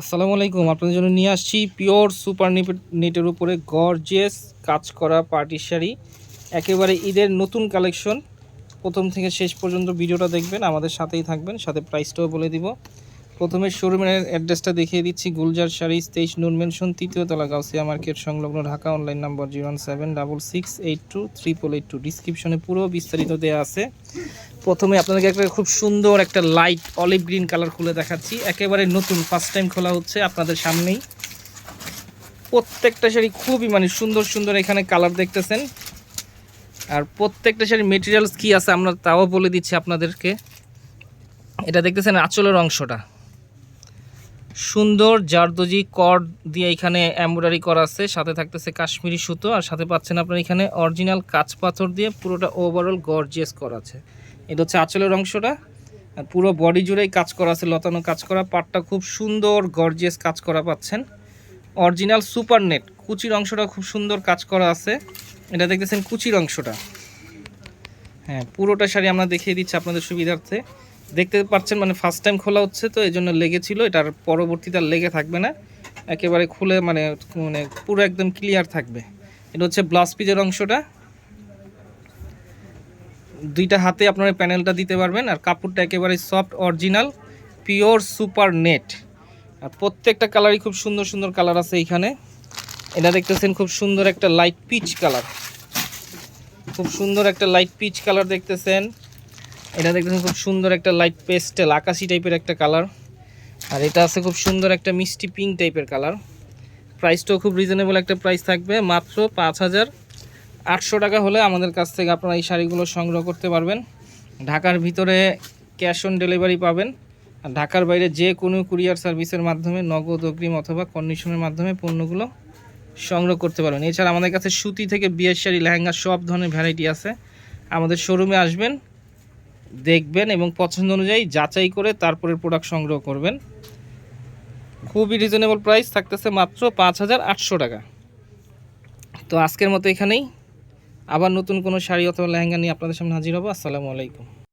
আসসালামু আলাইকুম, আপনাদের জন্য নিয়ে আসছি পিওর সুপার নেটের উপরে গর্জিয়াস কাজ করা পার্টি শাড়ি। একেবারে ঈদের নতুন কালেকশন। প্রথম থেকে শেষ পর্যন্ত ভিডিওটা দেখবেন, আমাদের সাথেই থাকবেন, সাথে প্রাইসটাও বলে দিব। প্রথমে শোরুমের অ্যাড্রেসটা দেখিয়ে দিচ্ছি, গুলজার শাড়ি, তেইশ নুন মেনশন, তৃতীয় তলা গাউসিয়া মার্কেট, সংলগ্ন Dhaka online number zero one seven double six eight two triple eight two ডিসক্রিপশনে পুরো বিস্তারিত দেওয়া আছে। প্রথমে আপনাদেরকে একটা খুব সুন্দর একটা লাইট অলিভ গ্রিন কালার খুলে দেখাচ্ছি। একেবারে নতুন ফার্স্ট টাইম খোলা হচ্ছে আপনাদের সামনেই। প্রত্যেকটা শাড়ি খুবই মানে সুন্দর সুন্দর এখানে কালার দেখতেছেন। আর প্রত্যেকটা শাড়ির মেটেরিয়ালস কী আছে আমরা তাও বলে দিচ্ছি আপনাদেরকে। এটা দেখতেছেন আঁচলের অংশটা। সুন্দর জারদোজি কর্ড দিয়ে এখানে এমব্রয়ডারি করা আছে, সাথে থাকতেছে কাশ্মীরি সুতো, আর সাথে পাচ্ছেন আপনার এখানে অরিজিনাল কাঁচ পাথর দিয়ে পুরোটা ওভারঅল গর্জিয়াস করা আছে। এটা হচ্ছে আঁচলের অংশটা। আর পুরো বডি জুড়েই কাজ করা আছে, লতানো কাজ করা। পাটটা খুব সুন্দর গর্জিয়াস কাজ করা পাচ্ছেন। অরিজিনাল সুপার নেট কুচির অংশটা খুব সুন্দর কাজ করা আছে। এটা দেখতেছেন কুচির অংশটা। হ্যাঁ পুরোটা শাড়ি আমরা দেখিয়ে দিচ্ছি আপনাদের সুবিধার্থে। দেখতে পাচ্ছেন মানে ফার্স্ট টাইম খোলা হচ্ছে তো এই জন্য লেগেছিল এটার পরবর্তীতে আর লেগে থাকবে না। একেবারে খুলে মানে মানে পুরো একদম ক্লিয়ার থাকবে। এটা হচ্ছে ব্লাউজ পিজের অংশটা। দুইটা হাতে আপনারা প্যানেলটা দিতে পারবেন আর কাপড়টা একেবারে soft original pure super net আর প্রত্যেকটা কালারই খুব সুন্দর সুন্দর কালার আছে এইখানে। এটা দেখতেছেন খুব সুন্দর একটা লাইট পিচ কালার খুব সুন্দর একটা লাইট পিচ কালার দেখতেছেন। এটা দেখতেছেন খুব সুন্দর একটা লাইট পেস্টেল আকাশি টাইপের একটা কালার আর এটা আছে খুব সুন্দর একটা মিষ্টি পিঙ্ক টাইপের কালার প্রাইসটাও খুব রিজনেবল একটা প্রাইস থাকবে, মাত্র পাঁচ হাজার আটশো টাকা হলে আমাদের কাছ থেকে আপনারা এই শাড়িগুলো সংগ্রহ করতে পারবেন। ঢাকার ভিতরে ক্যাশ অন ডেলিভারি পাবেন। আর ঢাকার বাইরে যে কোনো কুরিয়ার সার্ভিসের মাধ্যমে নগদ অগ্রিম অথবা কন্ডিশনের মাধ্যমে পণ্যগুলো সংগ্রহ করতে পারবেন। এছাড়া আমাদের কাছে সুতি থেকে বিয়ের শাড়ি, লেহেঙ্গা সব ধরনের ভ্যারাইটি আছে। আমাদের শোরুমে আসবেন, দেখবেন এবং পছন্দ অনুযায়ী যাচাই করে তারপরে প্রোডাক্ট সংগ্রহ করবেন। খুবই রিজনেবল প্রাইস থাকতেছে মাত্র পাঁচ হাজার আটশো টাকা। তো আজকের মতো এখানেই। আবার নতুন কোনো শাড়ি অথবা লেহেঙ্গা নিয়ে আপনাদের সামনে হাজির হব। আসসালামু আলাইকুম।